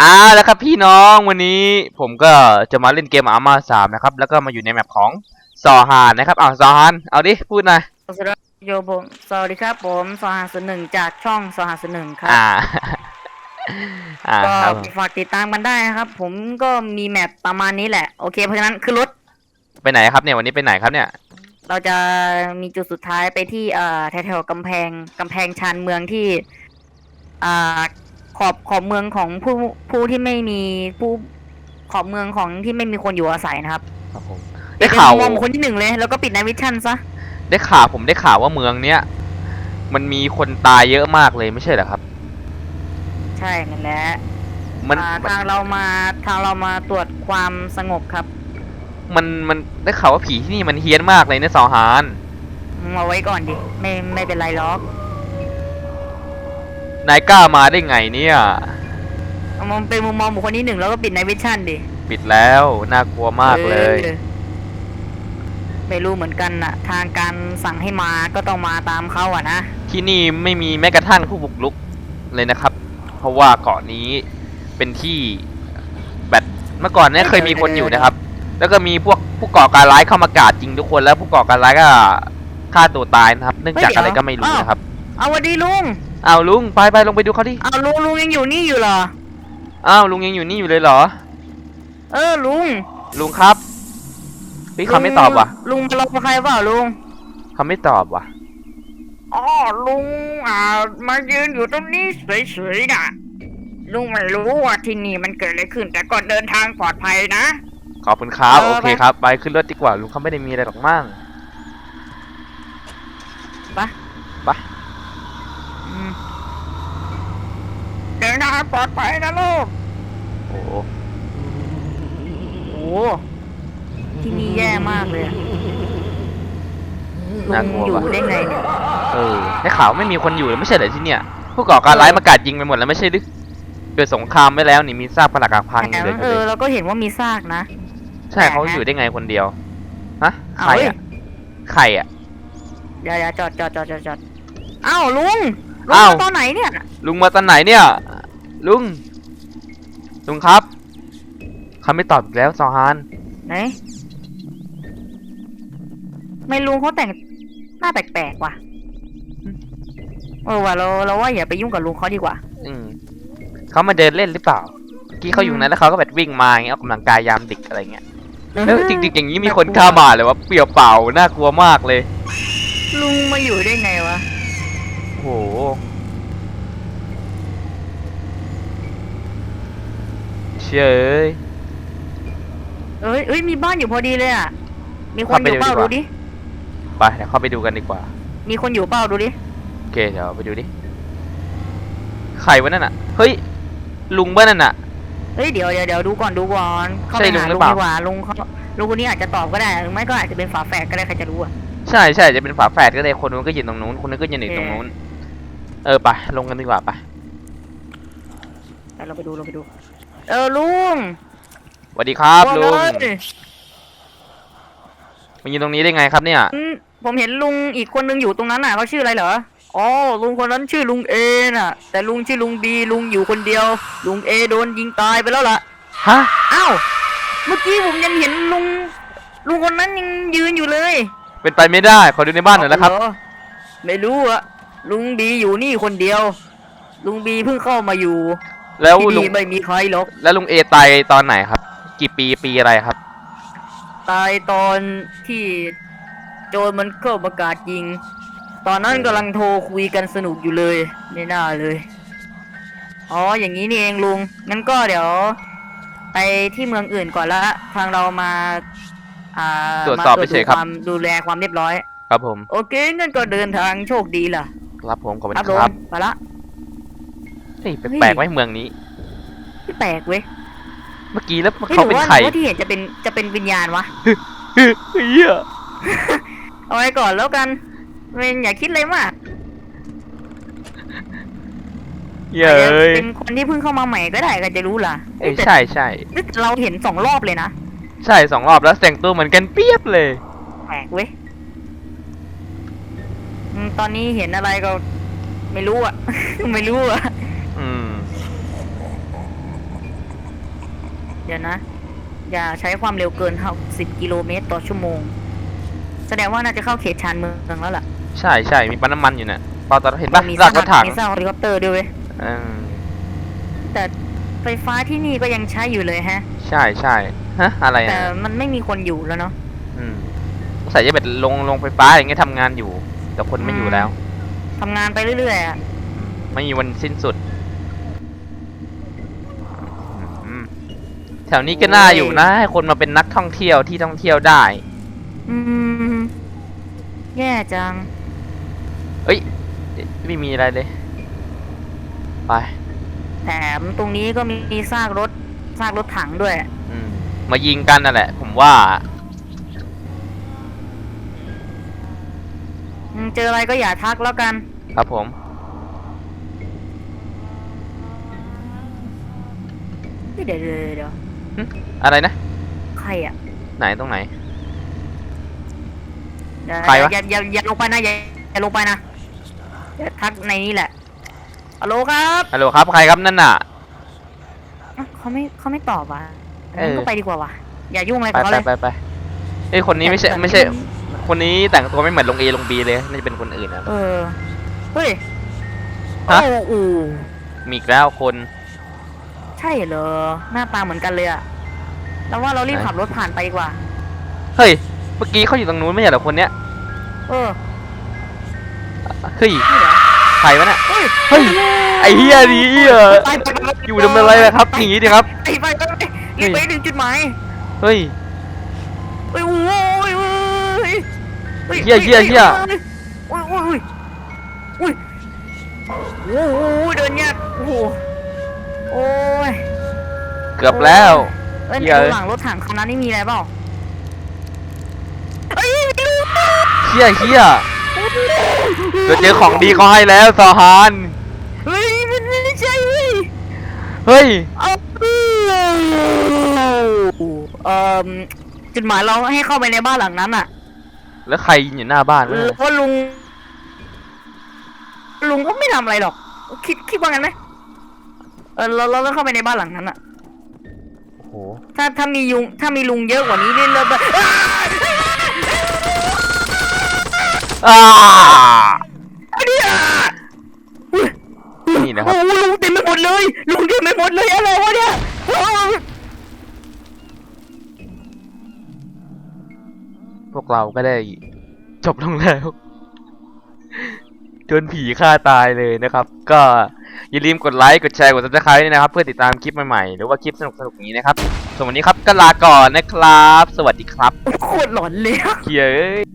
อ่าแล้วครับพี่น้องวันนี้ผมก็จะมาเล่นเกมอาร์มาสามนะครับ แล้วก็มาอยู่ในแมปของซอฮานนะครับอ้าวซอฮานเอาดิพูดหน่อยสวัสดีครับโยผมสวัสดีครับผมสหสหนึ่งจากช่องสหสหนึ่งครับอ่า อ่าก็ครับฝากติดตามกันได้นะครับ ผมก็มีแมปประมาณนี้แหละ โอเค เพราะฉะนั้นขึ้นรถไปไหนครับเนี่ยวันนี้ไปไหนครับเนี่ย เราจะมีจุดสุดท้ายไปที่เอ่อแถวๆกำแพงกำแพงชานเมืองที่อ่า ขอบขอบเมืองของผู้ผู้ที่ไม่มีผู้ขอบเมืองของที่ไม่มีคนอยู่อาศัยนะครับครับผม ได้ข่าว เป็นมุมคนที่หนึ่งเลย แล้วก็ปิดในวิชั่นซะได้ข่าวผมได้ข่าวว่าเมืองเนี้ยมันมีคนตายเยอะมากเลยไม่ใช่เหรอครับ ใช่นั่นแหละมันอ่ามันทางเรามาทางเรามาตรวจความสงบครับมันมันได้ข่าวว่าผีที่นี่มันเฮี้ยนมากเลยเนี่ยซอฮานมาไว้ก่อนดิไม่ไม่เป็นไรหรอก นายกล้ามาได้ไงเนี่ย เอามันเป็นมุมมองบุคคลที่หนึ่งแล้วก็ปิดในวิชั่นดิปิดแล้วน่ากลัวมากเลย ออไม่รู้เหมือนกันน่ะ ทางการสั่งให้มาก็ต้องมาตามเขาอะนะ ที่นี่ไม่มีแม้กระทั่งผู้บุกรุกเลยนะครับ เพราะว่าเกาะนี้เป็นที่แบบเมื่อก่อนเนี่ยเคยมีคนอยู่นะครับ แล้วก็มีพวกผู้ก่อการร้ายเข้ามากราดจริงทุกคนแล้วผู้ก่อการร้ายก็ฆ่าตัวตายนะครับ เนื่องจากอะไรก็ไม่รู้นะครับ เอาวันดีลุง อ้าวลุงไปไปลงไปดูเขาดิเอาลุงลุงยังอยู่นี่อยู่เหรอ อ้าวลุงยังอยู่นี่อยู่เลยเหรอ เออลุงลุงครับพี่เขาไม่ตอบว่ะลุงมาลงกับใครเปล่าลุงเขาไม่ตอบว่ะอ๋อลุงอ่ามายืนอยู่ตรงนี้เฉยๆน่ะลุงไม่รู้ว่าที่นี่มันเกิดอะไรขึ้น แต่ก็เดินทางปลอดภัยนะขอบคุณครับเออโอเคไปครับ ไปขึ้นรถดีกว่าลุงเขาไม่ได้มีอะไรหรอกมั่งไปไปอืม เดินทางปลอดภัยนะลูก โอ้โหโอ้ที่นี่แย่มากเลยอะลุน่างกลัวอยู่ว่ะได้ไงเนี่ยเออได้ข่าวไม่มีคนอยู่เลยไม่ใช่เหรอที่เนี่ย ผู้ก่อการร้ายมากราดยิงไปหมดแล้วไม่ใช่หรือเกิดสงครามไปแล้วนี่มีซากปรักหักพังอยู่เลยเออเราก็เห็นว่ามีซากนะ ใช่เขาอยู่ได้ไงคนเดียวฮะเอาใครเว้ยอะใครอะเดี๋ยวเดี๋ยวจอดจอดจอดจอดจอดอ้าวลุง ลุงอ้าว มาตอนไหนเนี่ยลุงมาตอนไหนเนี่ย ลุง ลุงครับเขาไม่ตอบอีกแล้วซอฮานไหนไม่ลุงเขาแต่งหน้าแปลกๆว่ะเออว่ะเราเราว่าอย่าไปยุ่งกับลุงเขาดีกว่า อืมเขามาเดินเล่นหรือเปล่าเมื่อกี้เขาอยู่นั้นแล้วเขาก็แบบวิ่งมาอย่างเงี้ยออกกำลังกายยามดึกอะไรเงี้ยเออจริงๆอย่างนี้มีคนเข้ามาเลยว่าเปลี่ยวเปล่าน่ากลัวมากเลย ลุงมาอยู่ได้ไงวะโอ้โห เชื่อเอ้ย เอ้ยเอ้ย มีบ้านอยู่พอดีเลยอะ มีคนอยู่เปล่าเข้าไปดูดูดีดิกว่า ไปเดี๋ยวเข้าไปดูกันดีกว่า มีคนอยู่เปล่าดูดิ โอเค เดี๋ยวไปดูดิ ใครวะนั่นอะ เฮ้ย ลุงบ้านั่นอะ เฮ้ย เดี๋ยวเดี๋ยวเดี๋ยวดูก่อนดูก่อน เข้าใช่ไปลุงหาหรืลุองเปล่า ดีกว่าลุงเขาลุงคนนี้อาจจะตอบก็ได้หรือไม่ก็อาจจะเป็นฝาแฝดก็ได้ใครจะรู้อะ ใช่ใช่จะเป็นฝาแฝดก็ได้คนนู้นก็ยืนตรงนู้นคนนู้นก็ยืนอยู่ตรงนู้น เออไปลงกันดีกว่าไปแต่เราไปดูเราไปดู เออลุงสวัสดีครับว่าลุงไงมายืนตรงนี้ได้ไงครับเนี่ย อืมผมเห็นลุงอีกคนนึงอยู่ตรงนั้นน่ะเขาชื่ออะไรเหรออ๋อลุงคนนั้นชื่อลุงเอน่ะ แต่ลุงชื่อลุงบีลุงอยู่คนเดียว ลุงเอโดนยิงตายไปแล้วล่ะฮะอ้าวเมื่อกี้ผมยังเห็นลุง ลุงคนนั้นยังยืนอยู่เลยเป็นไปไม่ได้ขอดูในบ้านหน่อยนะครับเาเหอไม่รู้อะ ลุงบีอยู่นี่คนเดียว ลุงบีเพิ่งเข้ามาอยู่แล้วที่ลุงนี่ไม่มีใครหรอกแล้วลุงเอตายตอนไหนครับ กี่ปีปีอะไรครับ ตายตอนที่โจรมันเข้ามากราดยิง ตอนนั้นกำลังโทรคุยกันสนุกอยู่เลยไม่น่าเลย อ๋ออย่างนี้นี่เองลุง งั้นก็เดี๋ยว ไปที่เมืองอื่นก่อนละทางเรามา อ่าตรวจสอบมาเฉยๆครับ ความดูแลความเรียบร้อย ครับผม โอเคงั้นก็เดินทางโชคดีล่ะ ครับผมขอบคุณครับคลุรับงไปละ เฮ้ยแปลกๆไว้เมืองนี้ ไม่แปลกเว้ยเมื่อกี้แล้วเฮ้ยเขาหรืเป็นว่าใครหรือว่าที่เห็นจะเป็นจะเป็นวิญญาณวะ เฮียเอาไว้ก่อนแล้วกันเวนอย่าคิดเลยมากเย้อาจจะยเป็นคนที่เพิ่งเข้ามาใหม่ก็ได้ก็จะรู้ล่ะเอ้ยแต่ใช่ใช่แต่เราเห็นสองรอบเลยนะใช่สองรอบแล้วแต่งตัวเหมือนกันเปียบเลย แปลกเว้ย อืมตอนนี้เห็นอะไรก็ไม่รู้อะ ไม่รู้อะ อืม เดี๋ยวนะ อย่าใช้ความเร็วเกิน60กิโลเมตรต่อชั่วโมง แสดงว่าน่าจะเข้าเขตชานเมืองแล้วล่ะใช่ใช่มีปั๊มน้ำมันอยู่เนี่ยปอตอนเห็นปะมีลากรถถังมีซากเฮลิคอปเตอร์ด้วยเว้ยอืมแต่ไฟฟ้าที่นี่ก็ยังใช้อยู่เลยฮะ ใช่ใช่ฮะ อะไรแต่อะมันไม่มีคนอยู่แล้วเนาะ อืมใส่จะเป็นลงลงไฟฟ้าอย่างเงี้ยทำงานอยู่ แต่คนไม่อยู่แล้ว ทำงานไปเรื่อยๆอะไม่มีวันสิ้นสุดอืมแถวนี้ก็น่าอยู่นะให้คนมาเป็นนักท่องเที่ยวที่ท่องเที่ยวได้ อืม แย่จัง เอ้ย ไม่มีอะไรเลย ไป แถมตรงนี้ก็มีซากรถซากรถถังด้วย อืม มายิงกันนั่นแหละ ผมว่า เจออะไรก็อย่าทักแล้วกัน ครับผมเฮ้ยเดี๋ยวเดี๋ยวเดี๋ยวอะไรนะ ใครอะไหนตรงไหน เดี๋ยวใครวะ อย่าอย่าอย่าลงไปนะอย่าอย่าลงไปนะอย่าทักในนี้แหละฮัลโหลครับฮัลโหลครับใครครับนั่นน่ะ อะเขาไม่เขาไม่ตอบว่ะเอองั้นก็ไปดีกว่าว่ะอย่ายุ่งอะไรไปกับเขาไปเลย ไปไปเอ้ยคนนี้ไม่ใช่ไม่ใช่ คนนี้แต่งตัวไม่เหมือนลงเอลงบีเลยน่าจะเป็นคนอื่นนะเออ เฮ้ยฮะโอ้โหมีอีกแล้วคน ใช่เหรอ หน้าตาเหมือนกันเลยอะแล้วว่าเรารีบไหนขับรถผ่านไปดีกว่า เฮ้ย เมื่อกี้เขาอยู่ตรงนู้นไม่ใช่เหรอคนเนี้ย เออ เฮ้ยนี่เหรอใครวะเนี่ย เฮ้ยเฮ้ยไอ้เฮียดีอะไปไปไปไปอยู่ทำอะไรล่ะครับอย่างงี้ดิครับไปไปไปไปรีบไปถึงจุดหมาย เฮ้ย เฮ้ยโอ้ยโอ้ย ฮ้เหี้ยเหี้ยเหี้ยโอ้ยโอ้ยโอ้ยโอ้โหเดินยากโอ้โหโอ้ยเกือบแล้ว เอ้ยเหี้ยในหลังรถถังคันนั้นนี่มีอะไรเปล่าเอ้ยเฮียเฮียเราเจอของดีเขาให้แล้วสหานเฮ้ยมันไม่ใช่เว้ย เฮ้ย เอาเอ่อจุดหมายเราให้เข้าไปในบ้านหลังนั้นอะ แล้วใครยืนอยู่หน้าบ้านวะแล้วก็ลุง ลุงก็ไม่ทำอะไรหรอก คิดคิดว่างั้นไหมเออเราเราเราเข้าไปในบ้านหลังนั้นอะโอ้โหถ้าถ้ามียุงถ้ามีลุงเยอะกว่านี้เนี่ยเราแบบอ่าเนี่ยอุ๊ยนี่นะครับ โอ้โหลุงเต็มไปหมดเลย ลุงเต็มไปหมดเลยอะไรวะเนี่ยโอ้ย วกเราก็ได้จบลงแล้วจนผีฆ่าตายเลยนะครับ ก็อย่าลืมกดไลค์กดแชร์กด subscribe ด้วยนะครับ เพื่อติดตามคลิปใหม่ๆหรือว่าคลิปสนุกๆอย่างนี้นะครับส่วนวันนี้ครับก็ลาก่อนนะครับ สวัสดีครับโคตรหลอนเลยอะเฮียเอ้ย